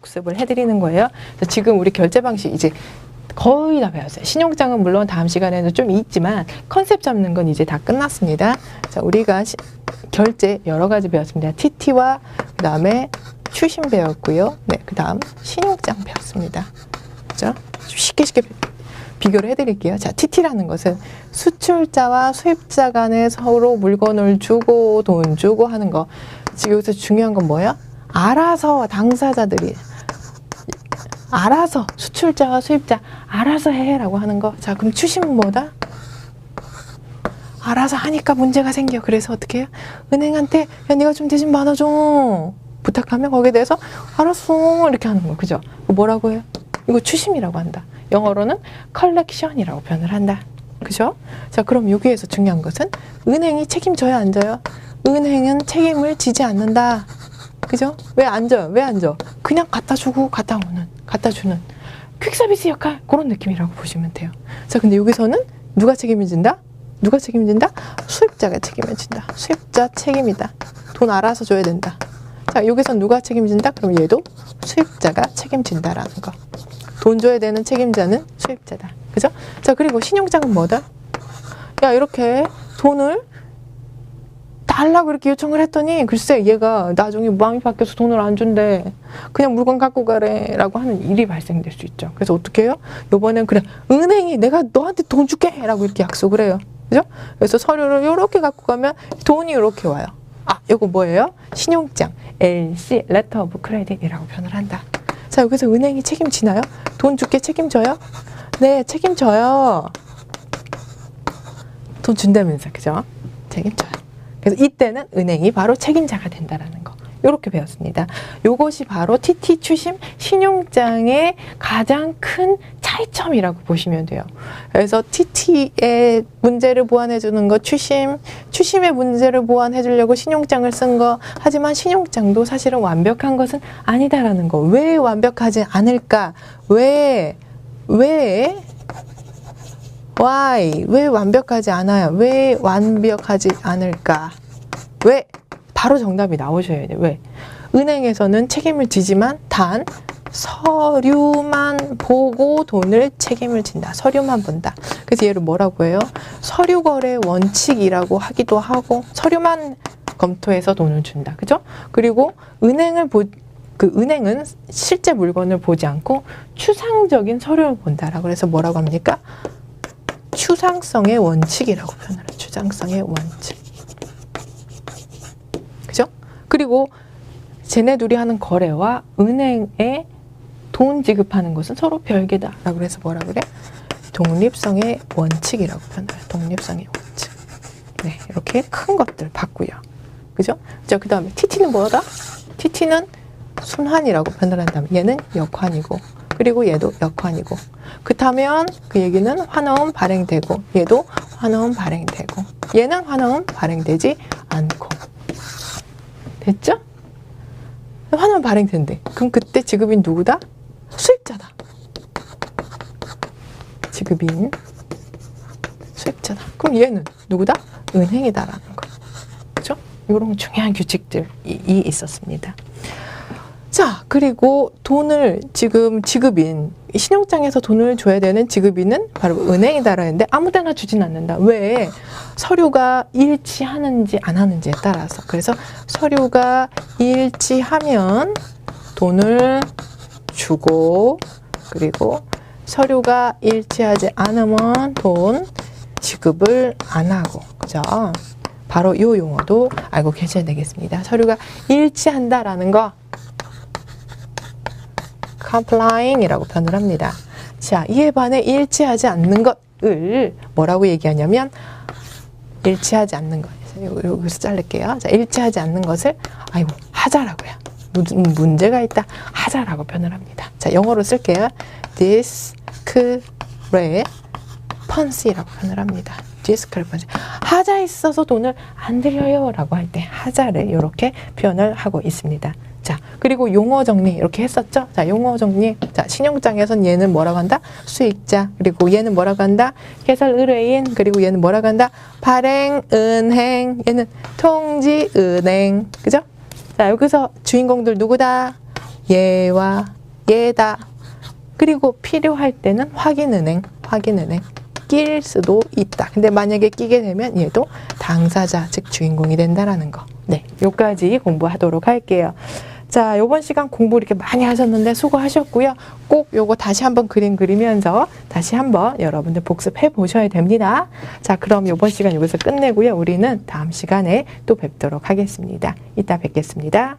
복습을 해드리는 거예요. 그래서 지금 우리 결제 방식 이제 거의 다 배웠어요. 신용장은 물론 다음 시간에는 좀 있지만 컨셉 잡는 건 이제 다 끝났습니다. 자, 우리가 시- 결제 여러 가지 배웠습니다. TT와 그다음에 추심 배웠고요. 네, 그다음 신용장 배웠습니다. 그죠? 쉽게 쉽게 비- 비교를 해드릴게요. 자, TT라는 것은 수출자와 수입자 간에 서로 물건을 주고 돈 주고 하는 거. 지금 여기서 중요한 건 뭐예요? 알아서 당사자들이 알아서 수출자와 수입자 알아서 해라고 하는 거. 자, 그럼 추심은 뭐다? 알아서 하니까 문제가 생겨. 그래서 어떻게 해요? 은행한테 야 네가 좀 대신 받아줘. 부탁하면 거기에 대해서 알았어 이렇게 하는 거 그죠? 그거 뭐라고 해요? 이거 추심이라고 한다. 영어로는 컬렉션이라고 표현을 한다. 그죠? 자 그럼 여기에서 중요한 것은 은행이 책임져야 안 져요? 은행은 책임을 지지 않는다. 그죠? 왜 안 져요? 왜 안 져? 그냥 갖다 주고 갖다 오는, 갖다 주는 퀵 서비스 역할 그런 느낌이라고 보시면 돼요. 자 근데 여기서는 누가 책임을 진다? 누가 책임을 진다? 수입자가 책임을 진다. 수입자 책임이다. 돈 알아서 줘야 된다. 자, 여기선 누가 책임진다? 그럼 얘도 수입자가 책임진다라는 거. 돈 줘야 되는 책임자는 수입자다. 그죠? 자, 그리고 신용장은 뭐다? 야, 이렇게 돈을 달라고 이렇게 요청을 했더니 글쎄 얘가 나중에 마음이 바뀌어서 돈을 안 준대. 그냥 물건 갖고 가래. 라고 하는 일이 발생될 수 있죠. 그래서 어떻게 해요? 요번엔 그래. 은행이 내가 너한테 돈 줄게. 라고 이렇게 약속을 해요. 그죠? 그래서 서류를 이렇게 갖고 가면 돈이 이렇게 와요. 아, 요거 뭐예요? 신용장, LC, Letter of Credit이라고 표현을 한다. 자, 여기서 은행이 책임지나요? 돈 줄게 책임져요? 네, 책임져요. 돈 준다면서, 그죠? 책임져요. 그래서 이때는 은행이 바로 책임자가 된다라는 거. 이렇게 배웠습니다. 이것이 바로 TT 추심 신용장의 가장 큰 차이점이라고 보시면 돼요. 그래서 TT의 문제를 보완해 주는 거 추심, 추심의 문제를 보완해 주려고 신용장을 쓴 거. 하지만 신용장도 사실은 완벽한 것은 아니다라는 거. 왜 완벽하지 않을까? 왜, 왜, why, 왜 완벽하지 않아요? 왜 완벽하지 않을까? 왜? 바로 정답이 나오셔야 돼요. 왜? 은행에서는 책임을 지지만 단 서류만 보고 돈을 책임을 진다. 서류만 본다. 그래서 얘를 뭐라고 해요? 서류 거래 원칙이라고 하기도 하고 서류만 검토해서 돈을 준다. 그죠? 그리고 은행을 보, 그 은행은 실제 물건을 보지 않고 추상적인 서류를 본다라고 그래서 뭐라고 합니까? 추상성의 원칙이라고 표현을 해요. 추상성의 원칙. 그죠? 그리고 쟤네 둘이 하는 거래와 은행에 돈 지급하는 것은 서로 별개다 라고 해서 뭐라 그래? 독립성의 원칙이라고 표현해요. 독립성의 원칙. 네, 이렇게 큰 것들 봤고요. 그죠? 자, 그 다음에 TT는 뭐다? TT는 순환이라고 표현을 한다면 얘는 역환이고 그리고 얘도 역환이고 그렇다면 그 얘기는 환원 발행되고 얘도 환원 발행되고 얘는 환원 발행되지 않고 됐죠? 환원 발행된대. 그럼 그때 지급인 누구다? 수입자다. 지급인 수입자다. 그럼 얘는 누구다? 은행이다라는 거. 그죠? 이런 중요한 규칙들이 이 있었습니다. 자, 그리고 돈을 지금 지급인, 신용장에서 돈을 줘야 되는 지급인은 바로 은행이다라는데 아무 데나 주진 않는다. 왜? 서류가 일치하는지 안 하는지에 따라서. 그래서 서류가 일치하면 돈을 주고, 그리고 서류가 일치하지 않으면 돈 지급을 안 하고. 그죠? 바로 이 용어도 알고 계셔야 되겠습니다. 서류가 일치한다라는 거 complying이라고 표현을 합니다. 자, 이에 반해 일치하지 않는 것을 뭐라고 얘기하냐면 일치하지 않는 것. 요- 여기서 자를게요. 자, 일치하지 않는 것을 아이고 하자라고요. 무슨 문제가 있다 하자라고 표현을 합니다. 자, 영어로 쓸게요. discrepancy라고 표현을 합니다. discrepancy. 하자 있어서 돈을 안 드려요라고 할 때 하자를 이렇게 표현을 하고 있습니다. 자, 그리고 용어 정리 이렇게 했었죠? 자, 용어 정리. 자, 신용장에선 얘는 뭐라고 한다? 수익자. 그리고 얘는 뭐라고 한다? 개설 의뢰인. 그리고 얘는 뭐라고 한다? 발행 은행. 얘는 통지 은행. 그죠? 자, 여기서 주인공들 누구다? 얘와 얘다. 그리고 필요할 때는 확인 은행, 확인 은행 낄 수도 있다. 근데 만약에 끼게 되면 얘도 당사자, 즉 주인공이 된다라는 거. 네, 요까지 공부하도록 할게요. 자, 요번 시간 공부 이렇게 많이 하셨는데 수고하셨고요. 꼭 요거 다시 한번 그림 그리면서 다시 한번 여러분들 복습해 보셔야 됩니다. 자, 그럼 요번 시간 여기서 끝내고요. 우리는 다음 시간에 또 뵙도록 하겠습니다. 이따 뵙겠습니다.